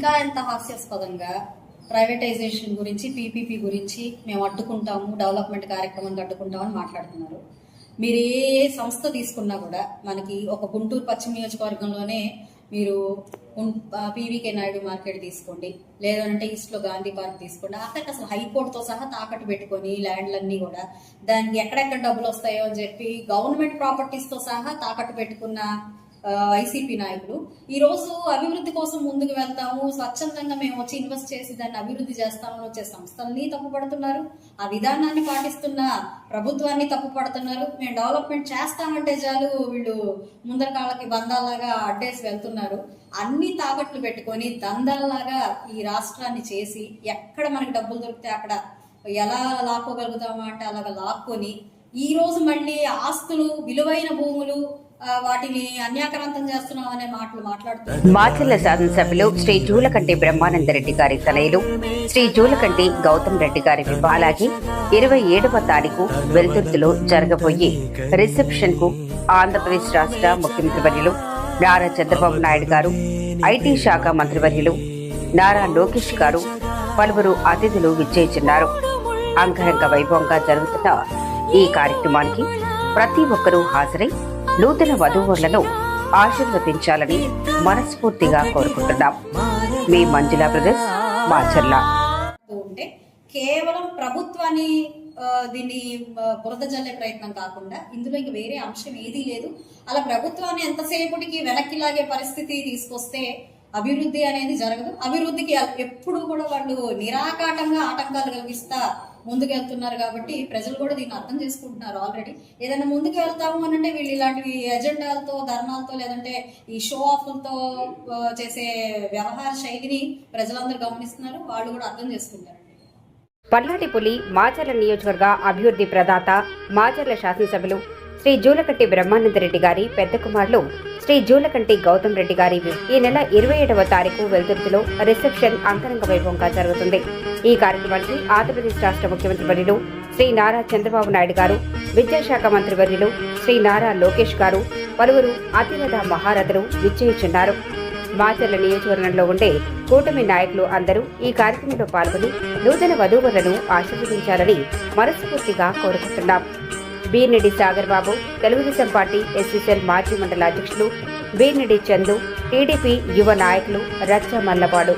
ఇంకా ఎంత హాస్యాస్పదంగా ప్రైవేటైజేషన్ గురించి పీపీపీ గురించి మేము అడ్డుకుంటాము డెవలప్మెంట్ కార్యక్రమానికి అడ్డుకుంటామని మాట్లాడుతున్నారు. మీరు ఏ సంస్థ తీసుకున్నా కూడా మనకి ఒక గుంటూరు పశ్చిమ నియోజకవర్గంలోనే మీరు పీవీకే నాయుడు మార్కెట్ తీసుకోండి లేదంటే ఈస్ట్లో గాంధీ పార్క్ తీసుకోండి. అక్కడికి అసలు హైకోర్టుతో సహా తాకట్టు పెట్టుకొని ల్యాండ్లన్నీ కూడా దానికి ఎక్కడెక్కడ డబ్బులు వస్తాయో అని చెప్పి గవర్నమెంట్ ప్రాపర్టీస్తో సహా తాకట్టు పెట్టుకున్న వైసీపీ నాయకులు. ఈ రోజు అభివృద్ధి కోసం ముందుకు వెళ్తాము. స్వచ్ఛందంగా మేము వచ్చి ఇన్వెస్ట్ చేసి దాన్ని అభివృద్ధి చేస్తామని వచ్చే సంస్థల్ని తప్పుపడుతున్నారు. ఆ విధానాన్ని పాటిస్తున్న ప్రభుత్వాన్ని తప్పుపడుతున్నారు. మేము డెవలప్మెంట్ చేస్తామంటే చాలు వీళ్ళు ముందర కాళ్ళకి బంధాలాగా అడ్డేసి వెళ్తున్నారు. అన్ని తాకట్లు పెట్టుకొని దందాల్లాగా ఈ రాష్ట్రాన్ని చేసి ఎక్కడ మనకి డబ్బులు దొరికితే అక్కడ ఎలా లాక్కోగలుగుతామా అంటే అలాగా లాక్కొని ఈ రోజు మళ్ళీ ఆస్తులు విలువైన భూములు వాటిని అన్యాక్రాంతం చేస్తున్నాం అనే మాటలు మాట్లాడుతున్నారు మాచర్ల శాసనసభ్యులు శ్రీ జూలకంటి బ్రహ్మానందరెడ్డి గారి తనయులు శ్రీ జూలకంటి గౌతమ్ రెడ్డి గారి బాలాజీ ఇరవై ఏడవ తారీఖు వెలుతుర్తిలో జరగబోయే రిసెప్షన్కు ఆంధ్రప్రదేశ్ రాష్ట్ర ముఖ్యమంత్రివర్యులు నారా చంద్రబాబు నాయుడు గారు ఐటీ శాఖ మంత్రివర్యులు నారా లోకేష్ గారు పలువురు అతిథులు విచ్చేస్తున్నారు అంగరంగ వైభవంగా జరుగుతున్న ఈ కార్యక్రమానికి ప్రతి ఒక్కరూ హాజరై నూతన వధూవరులను ఆశీర్వదించాలని మనస్ఫూర్తిగా కోరుకుంటున్నాం. మీ మంజులా బ్రదర్స్ మాచర్ల ఉంటే కేవలం ప్రభుత్వాన్ని దీన్ని బురద జల్లే ప్రయత్నం కాకుండా ఇందులో ఇంక వేరే అంశం ఏదీ లేదు. అలా ప్రభుత్వాన్ని ఎంతసేపటికి వెనక్కి లాగే పరిస్థితి తీసుకొస్తే అభివృద్ధి అనేది జరగదు. అభివృద్ధికి ఎప్పుడు కూడా వాళ్ళు నిరాకాటంగా ఆటంకాలు కలిగిస్తా ముందుకెళ్తున్నారు కాబట్టి ప్రజలు కూడా దీన్ని అర్థం చేసుకుంటున్నారు ఆల్రెడీ ఏదైనా ముందుకు వెళ్తాము అని అంటే వీళ్ళు ఇలాంటివి ఎజెండాలతో ధర్నాలతో లేదంటే ఈ షో ఆఫ్లతో చేసే వ్యవహార శైలిని ప్రజలందరూ గమనిస్తున్నారు. వాళ్ళు కూడా అర్థం చేసుకుంటారు. పల్లాటిపులి మాచర్ల నియోజకవర్గ అభివృద్ధి ప్రదాత మాచర్ల శాసనసభ్యులు శ్రీ జూలకంటి బ్రహ్మానందరెడ్డి గారి పెద్ద కుమారులు శ్రీ జూలకంటి గౌతమ్ రెడ్డి గారి ఈ నెల ఇరవై ఏడవ తారీఖు వెలుతురులో రిసెప్షన్ అంతరంగ వైభవంగా జరుగుతుంది. ఈ కార్యక్రమానికి ఆంధ్రప్రదేశ్ రాష్ట్ర ముఖ్యమంత్రి వర్యులు శ్రీ నారా చంద్రబాబు నాయుడు గారు విద్యాశాఖ మంత్రి వర్యులు శ్రీ నారా లోకేష్ గారు పలువురు అతిరథ మహారథులు విచ్చేయుచున్నారు. మాచర్ల నియోజకవర్గంలో ఉండే కూటమి నాయకులు అందరూ ఈ కార్యక్రమంలో పాల్గొని నూతన వధూవరులను ఆశీర్వదించాలని మనస్ఫూర్తిగా కోరుకుంటున్నాం. Beernidi Sagar Babu Telugu Desam party SC cell మాజీ మండల అధ్యక్షులు బీర్నిడి చందు టీడీపీ యువ నాయకులు రచ్చ మల్లపాడు